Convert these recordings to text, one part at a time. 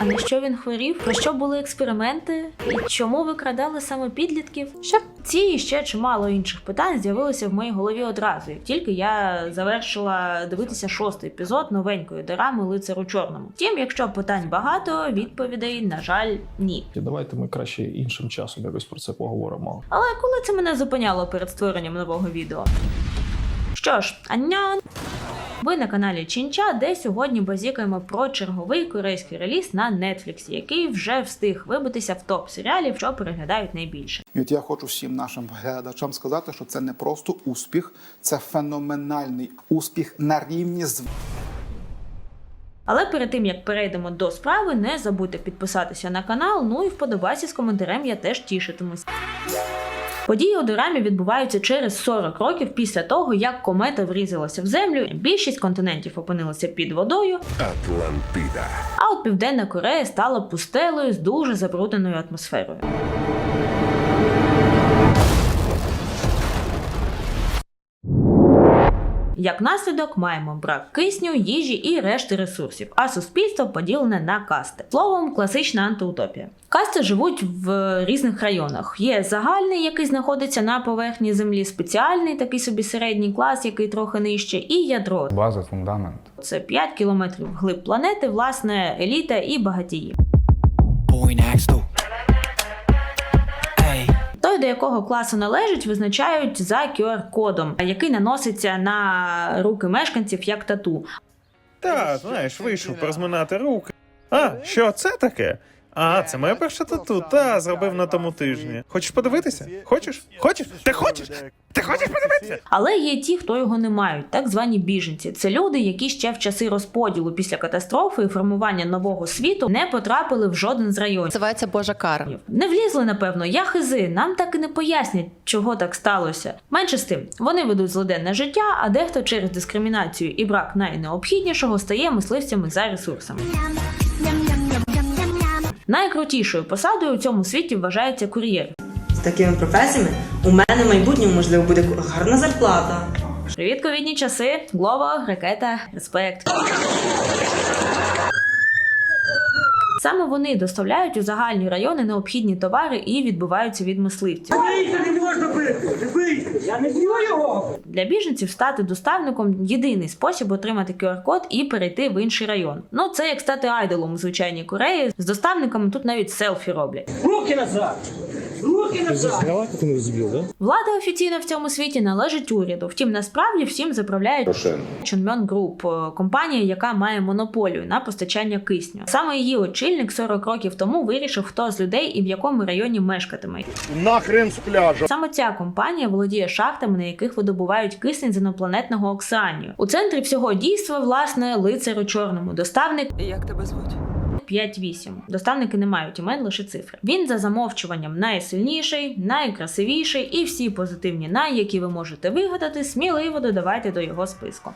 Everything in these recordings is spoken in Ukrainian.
А на що він хворів? Про що були експерименти? І чому викрадали саме підлітків? Що? Ці і ще чимало інших питань з'явилися в моїй голові одразу, як тільки я завершила дивитися шостий епізод новенької дорами Лицар у чорному. Втім, якщо питань багато, відповідей, на жаль, ні. І давайте ми краще іншим часом якось про це поговоримо. Але коли це мене зупиняло перед створенням нового відео? Що ж, аньон! Ви на каналі Чінча, де сьогодні базікаємо про черговий корейський реліз на Netflix, який вже встиг вибитися в топ серіалів, що переглядають найбільше. І от я хочу всім нашим глядачам сказати, що це не просто успіх, це феноменальний успіх на рівні з Але перед тим як перейдемо до справи, не забудьте підписатися на канал. Ну і вподобайся з коментарем, я теж тішитимусь. Події у дорамі відбуваються через 40 років після того, як комета врізалася в землю. Більшість континентів опинилися під водою, Атлантида. а от Південна Корея стала пустелою з дуже забрудненою атмосферою. Як наслідок маємо брак кисню, їжі і решти ресурсів, а суспільство поділене на касти. Словом, класична антиутопія. Касти живуть в різних районах. Є загальний, який знаходиться на поверхні землі, спеціальний такий собі середній клас, який трохи нижче, і ядро. База, фундамент. Це 5 кілометрів вглиб планети, власне, еліта і багатії. До якого класу належить, визначають за QR-кодом, який наноситься на руки мешканців як тату. Та, знаєш, вийшов порозминати руки. А, що це таке? А, це моя перша тату. Та, зробив на тому тижні. Хочеш подивитися? Хочеш? Хочеш? Ти хочеш? Ти хочеш подивитися? Але є ті, хто його не мають, так звані біженці. Це люди, які ще в часи розподілу після катастрофи і формування нового світу не потрапили в жоден з районів. Називається Божа кара. Не влізли, напевно, я хизи. Нам так і не пояснять, чого так сталося. Менше з тим, вони ведуть злиденне життя, а дехто через дискримінацію і брак найнеобхіднішого стає мисливцями за ресурсами. Найкрутішою посадою у цьому світі вважається кур'єр. З такими професіями у мене в майбутньому можливо буде гарна зарплата. Привіт, ковідні часи, Глова, ракета, респект. Саме вони доставляють у загальні райони необхідні товари і відбуваються від мисливців. Для біженців стати доставником єдиний спосіб отримати QR-код і перейти в інший район. Ну це як стати айдолом у звичайній Кореї. З доставниками тут навіть селфі роблять. Влада офіційно в цьому світі належить уряду. Втім, насправді всім заправляють Chunmyeon Group, е, компанія, яка має монополію на постачання кисню. Саме її очільник 40 років тому вирішив, хто з людей і в якому районі мешкатиме. Нахрен з пляжа. Саме ця компанія володіє шахтами, на яких видобувають кисень з інопланетного океанію. У центрі всього дійства, власне, лицар у чорному, доставник Як тебе звуть? 5-8. Доставники не мають імен, лише цифри. Він за замовчуванням найсильніший, найкрасивіший і всі позитивні най, які ви можете вигадати, сміливо додавайте до його списку.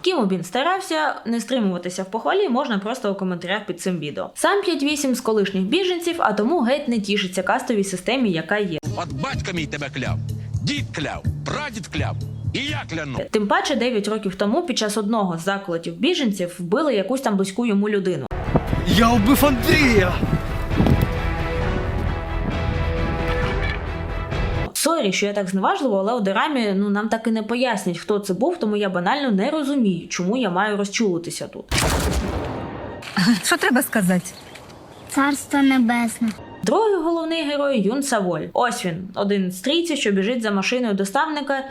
Ким він старався не стримуватися в похвалі, можна просто у коментарях під цим відео. Сам 5-8 з колишніх біженців, а тому геть не тішиться кастовій системі, яка є. От батько мій тебе кляв, дід кляв, прадід кляв, і я кляну. Тим паче 9 років тому під час одного з заколотів біженців вбили якусь там близьку йому людину. Я вбив Андрія! Сорі, що я так зневажливо, але у дорамі ну нам так і не пояснять, хто це був, тому я банально не розумію, чому я маю розчулитися тут. Що треба сказати? Царство небесне. Другий головний герой Юн Саволь. Ось він, один з трійці, що біжить за машиною доставника.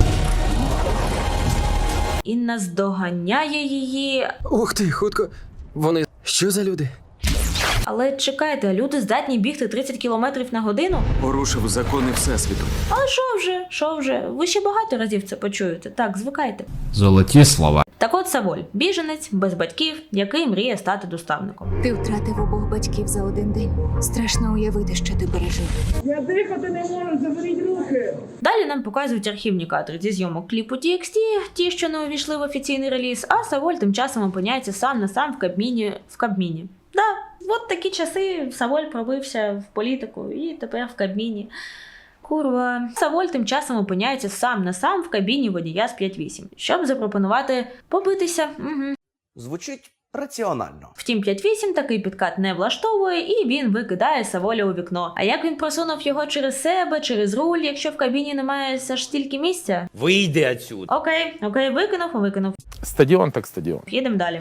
І наздоганяє її. Ух ти, хутко. Вони що за люди? Але чекайте, люди здатні бігти 30 км на годину? Порушив закони Всесвіту. Але що вже, що вже? Ви ще багато разів це почуєте. Так, звикайте. Золоті слова. Так от Саволь, біженець без батьків, який мріє стати доставником. Ти втратив обох батьків за один день. Страшно уявити, що ти пережив. Далі нам показують архівні кадри зі зйомок кліпу TXT, ті, що не увійшли в офіційний реліз, а Саволь тим часом опиняється сам на сам в Кабміні. В Кабміні. Да, от такі часи Саволь пробився в політику і тепер в Кабміні. Курва. Саволь тим часом опиняється сам на сам в кабіні водія з 5.8, щоб запропонувати побитися. Угу. Звучить раціонально. Втім, 5-8 такий підкат не влаштовує, і він викидає Саволя у вікно. А як він просунув його через себе, через руль, якщо в кабіні немає все ж стільки місця? Вийди отсюда. Окей, окей, викинув, викинув. Стадіон так стадіон. Їдемо далі.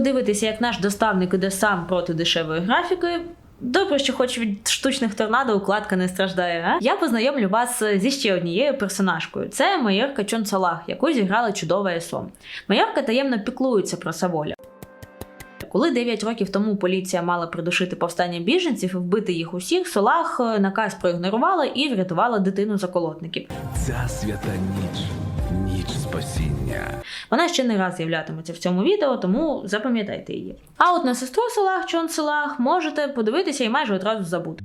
Ви як наш доставник іде сам проти дешевої графіки. Добре, що хоч від штучних торнадо укладка не страждає. А? Я познайомлю вас зі ще однією персонажкою. Це майорка Чон Салах, яку зіграла чудова Есом. Майорка таємно піклується про Саволя. Коли 9 років тому поліція мала придушити повстання біженців і вбити їх усіх, Солах е, наказ проігнорувала і врятувала дитину заколотників. Ця свята ніч ніч спасіння. Вона ще не раз з'являтиметься в цьому відео, тому запам'ятайте її. А от на сестру селах Чон Селах можете подивитися і майже одразу забути.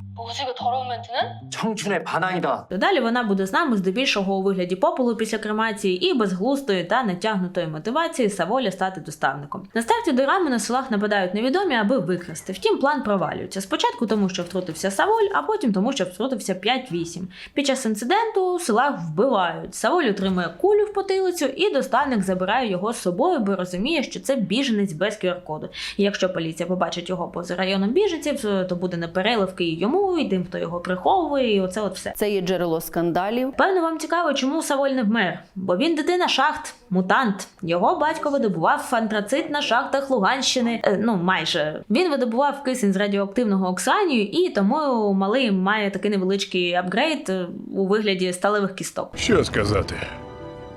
Далі вона буде з нами здебільшого у вигляді попелу після кремації і безглустої та натягнутої мотивації Саволя стати доставником. На старті до рами на селах нападають невідомі, аби викрасти. Втім, план провалюється. Спочатку тому, що втрутився Саволь, а потім тому, що втрутився 5-8. Під час інциденту селах вбивають. Саволь отримує кулю в потилицю, і доставник забирає його з собою, бо розуміє, що це біженець без QR-коду. І якщо поліція побачить його поза районом біженців, то буде непереливки і йому, і тим, хто його приховує, і оце от все. Це є джерело скандалів. Певно, вам цікаво, чому Саволь не вмер, бо він дитина шахт, мутант. Його батько видобував антрацит на шахтах Луганщини. Е, ну майже він видобував кисень з радіоактивного оксанію, і тому малий має такий невеличкий апгрейд е, у вигляді сталевих кісток. Що сказати?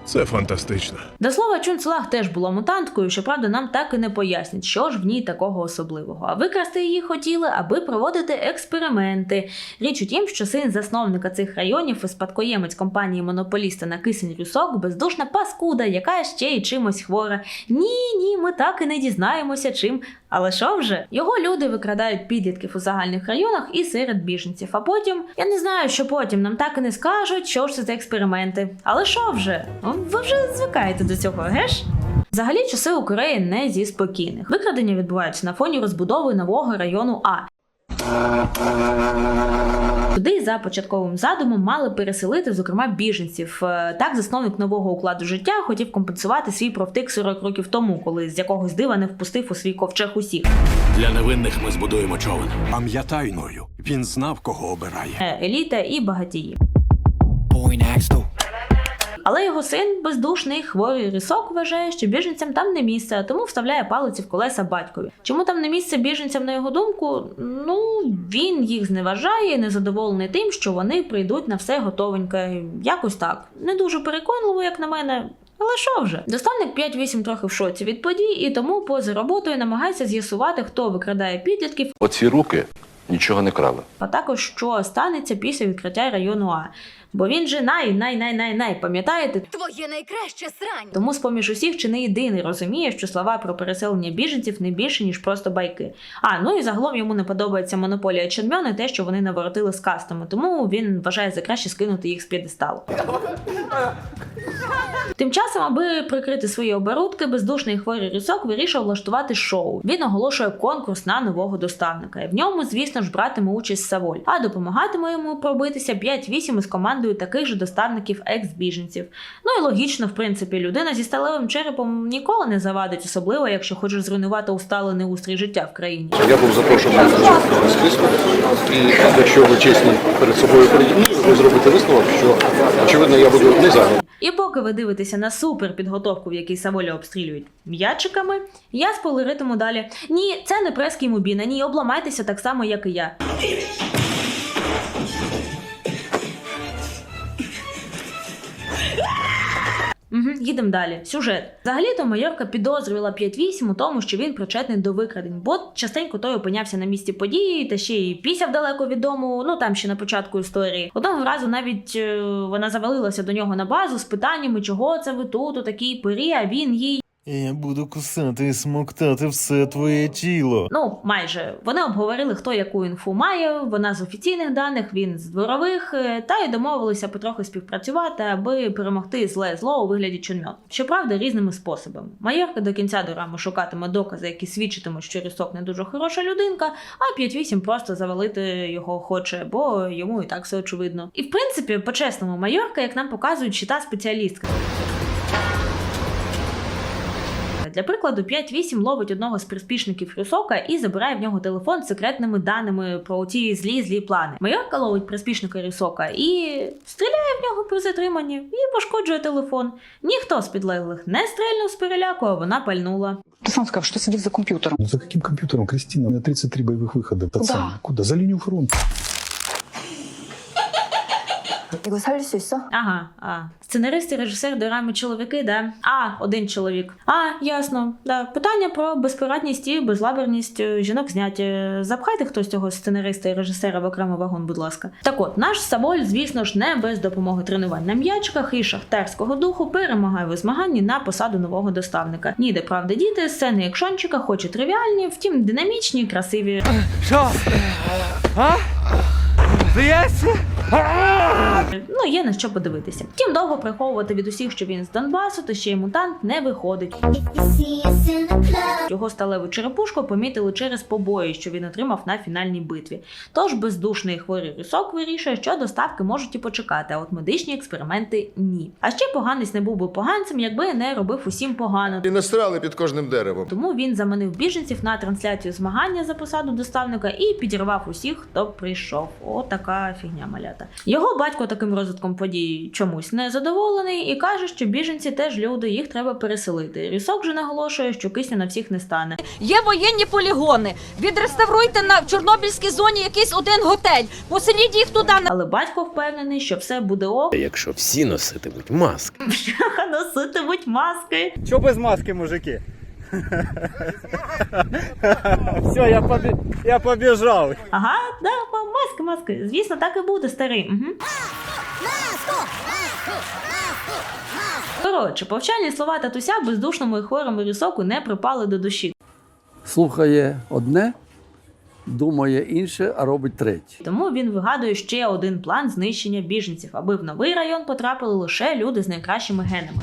Це фантастично. До слова, Чун Цлах теж була мутанткою, щоправда, нам так і не пояснять, що ж в ній такого особливого. А викрасти її хотіли, аби проводити експерименти. Річ у тім, що син засновника цих районів і спадкоємець компанії монополіста на кисень Рюсок бездушна паскуда, яка ще й чимось хвора. Ні, ні, ми так і не дізнаємося чим. Але що вже? Його люди викрадають підлітків у загальних районах і серед біженців. А потім я не знаю, що потім нам так і не скажуть, що ж це за експерименти. Але що вже? Ви вже звикаєте до цього, геш? Взагалі, часи у Кореї не зі спокійних. Викрадення відбуваються на фоні розбудови нового району А. Туди за початковим задумом мали переселити, зокрема, біженців. Е, Так, засновник нового укладу життя хотів компенсувати свій профтик 40 років тому, коли з якогось дива не впустив у свій ковчег усіх. Для невинних ми збудуємо човен. Пам'ятай ною. Він знав, кого обирає. Е, еліта і багатії. Але його син, бездушний, хворий рисок, вважає, що біженцям там не місце, тому вставляє палиці в колеса батькові. Чому там не місце біженцям, на його думку? Ну він їх зневажає, незадоволений тим, що вони прийдуть на все готовеньке. Якось так. Не дуже переконливо, як на мене. Але що вже? Доставник 5-8 трохи в шоці від подій, і тому поза роботою намагається з'ясувати, хто викрадає підлітків, Оці руки нічого не крали. а також що станеться після відкриття району А. Бо він же най най най най най пам'ятаєте? Твоє найкраще срань! Тому з поміж усіх чи не єдиний розуміє, що слова про переселення біженців не більше ніж просто байки. А ну і загалом йому не подобається монополія Ченмьон і те, що вони наворотили з кастами, тому він вважає за краще скинути їх з п'єдесталу. Тим часом, аби прикрити свої оборудки, бездушний хворий рісок вирішив влаштувати шоу. Він оголошує конкурс на нового доставника. І в ньому, звісно ж, братиме участь Саволь, а допомагатиме йому пробитися 5-8 із командою таких же доставників екс-біженців. Ну і логічно, в принципі, людина зі сталевим черепом ніколи не завадить, особливо якщо хочеш зруйнувати усталений устрій життя в країні. Я був запрошений на списку, і якщо ви чесні перед собою переді ви зробите висновок, що очевидно я буду не зайнятий. І поки ви дивитеся на супер підготовку, в якій Саволя обстрілюють м'ячиками, я сполеритиму далі. Ні, це не преський мубіна, ні, обламайтеся так само, як і я. Угу, їдемо далі. Сюжет. Взагалі-то майорка підозрювала 5-8 у тому, що він причетний до викрадень, бо частенько той опинявся на місці події, та ще й пісяв далеко від дому, ну там ще на початку історії. Одного разу навіть е, вона завалилася до нього на базу з питаннями, чого це ви тут у такій порі, а він їй. Я буду кусати і смоктати все твоє тіло. Ну, майже вони обговорили, хто яку інфу має. Вона з офіційних даних, він з дворових, е, та й домовилися потрохи співпрацювати, аби перемогти зле зло у вигляді чуньмьон. Щоправда, різними способами. Майорка до кінця дорами шукатиме докази, які свідчитимуть, що Рісок не дуже хороша людинка, а 5-8 просто завалити його хоче, бо йому і так все очевидно. І в принципі, по-чесному, майорка, як нам показують, щита спеціалістка. Для прикладу, 5-8 ловить одного з приспішників Рюсока і забирає в нього телефон з секретними даними про ті злі злі плани. Майорка ловить приспішника Рюсока і стріляє в нього при затриманні і пошкоджує телефон. Ніхто з підлеглих не стрельнув з переляку, а вона пальнула. Ти сам сказав, що сидів за комп'ютером. Ну за каким компьютером, Кристина? У меня 33 боевых выхода. Куда? Куда? За линию фронта. 이거 살릴 수 있어? Ага, а сценарист і режисер дорами чоловіки, да? А, один чоловік. А, ясно. Да. Питання про безпорадність і безлаберність е, жінок зняті. Запхайте хтось цього сценариста і режисера в окремий вагон, будь ласка. Так от, наш Саволь, звісно ж, не без допомоги тренувань на м'ячках і шахтарського духу перемагає в змаганні на посаду нового доставника. Ніде правда діти, сцени екшончика, хоч і тривіальні, втім динамічні, і красиві. Що? А? Здається? Ну, є на що подивитися. Втім, довго приховувати від усіх, що він з Донбасу, та ще й мутант не виходить. Його сталеву черепушку помітили через побої, що він отримав на фінальній битві. Тож бездушний хворий рисок вирішує, що доставки можуть і почекати, а от медичні експерименти ні. А ще поганець не був би поганцем, якби не робив усім погано. І настряли під кожним деревом. Тому він заманив біженців на трансляцію змагання за посаду доставника і підірвав усіх, хто прийшов. Отака фігня малята. Його батько таким розвитком подій чомусь не задоволений і каже, що біженці теж люди, їх треба переселити. Рісок же наголошує, що кисню на всіх не стане. Є воєнні полігони. Відреставруйте на в Чорнобильській зоні якийсь один готель. Поселіть їх туди на Але батько впевнений, що все буде ок, Якщо всі носитимуть маски. носитимуть маски. Що без маски, мужики? Все, я, побі... я побіжав. Ага, да, маски, маски. Звісно, так і буде, старий. Угу. Коротше, повчальні слова татуся бездушному і хворому рісоку не припали до душі. Слухає одне, думає інше, а робить третє. Тому він вигадує ще один план знищення біженців, аби в новий район потрапили лише люди з найкращими генами.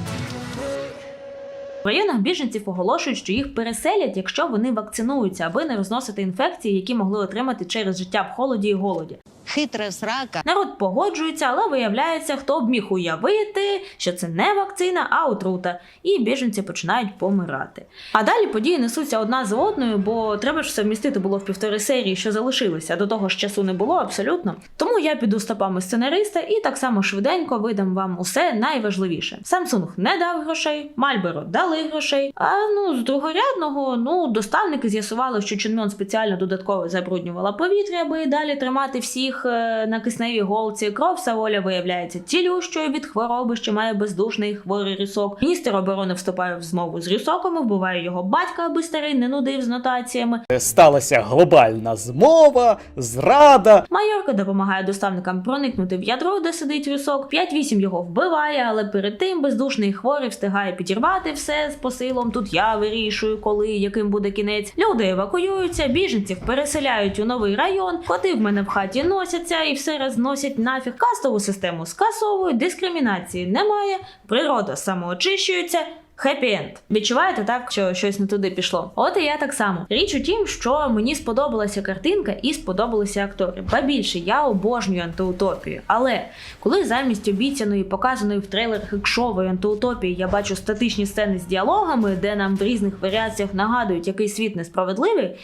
В районах біженців оголошують, що їх переселять, якщо вони вакцинуються, аби не розносити інфекції, які могли отримати через життя в холоді і голоді. Хитра срака. Народ погоджується, але виявляється, хто б міг уявити, що це не вакцина, а отрута, і біженці починають помирати. А далі події несуться одна за одною, бо треба ж все вмістити було в півтори серії, що залишилися. До того ж часу не було абсолютно. Тому я піду стопами сценариста і так само швиденько видам вам усе найважливіше. Samsung не дав грошей, Marlboro дали грошей. А ну з другорядного, ну доставники з'ясували, що Чинмьон спеціально додатково забруднювала повітря, аби далі тримати всіх е, на кисневій голці. Кров Саволя виявляється цілющою від хвороби, що має бездушний хворий рісок. Міністр оборони вступає в змову з рісоком, вбиває його батька, аби старий не нудив з нотаціями. Сталася глобальна змова, зрада. Майорка допомагає доставникам проникнути в ядро, де сидить рісок. 5-8 його вбиває, але перед тим бездушний хворий встигає підірвати все з посилом. Тут я вирішую, коли яким буде кінець. Люди евакуюються, біженців переселяють у новий район. Коти в мене в хаті носяться і все розносять нафіг. Кастову систему скасовують, дискримінації немає, природа самоочищується. Хеппі енд. Відчуваєте так, що щось не туди пішло? От і я так само. Річ у тім, що мені сподобалася картинка і сподобалися актори. Ба більше я обожнюю антиутопію. Але коли замість обіцяної, показаної в трейлерах екшової антиутопії я бачу статичні сцени з діалогами, де нам в різних варіаціях нагадують, який світ несправедливий.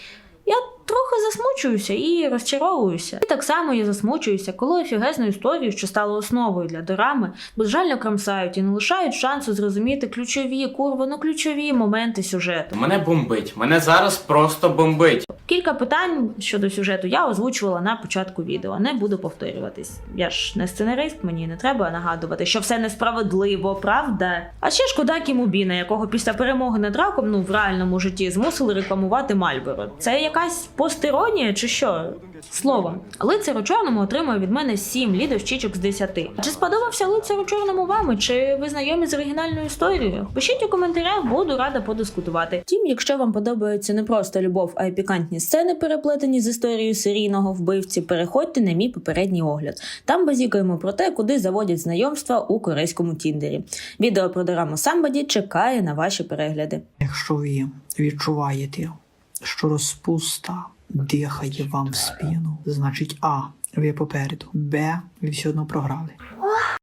Я трохи засмучуюся і розчаровуюся. І так само я засмучуюся, коли офігезну історію, що стала основою для дорами, безжально крамсають і не лишають шансу зрозуміти ключові, курво, ну ключові моменти сюжету. Мене бомбить. Мене зараз просто бомбить. Кілька питань щодо сюжету я озвучувала на початку відео, не буду повторюватись. Я ж не сценарист, мені не треба нагадувати, що все несправедливо, правда? А ще шкода Кіму Біна, якого після перемоги над раком ну в реальному житті змусили рекламувати Мальборо. Це якась Постиронія чи що? Слово, лицар у чорному отримує від мене 7 лідовщичок з 10. Чи сподобався лицар у чорному вами? Чи ви знайомі з оригінальною історією? Пишіть у коментарях, буду рада подискутувати. Втім, якщо вам подобається не просто любов, а й пікантні сцени, переплетені з історією серійного вбивці, переходьте на мій попередній огляд. Там базікаємо про те, куди заводять знайомства у корейському тіндері. Відео про дораму Самбаді чекає на ваші перегляди. Якщо ви відчуваєте, що розпуста дихає вам в спину, значить А. Ви попереду, Б. Ви все одно програли.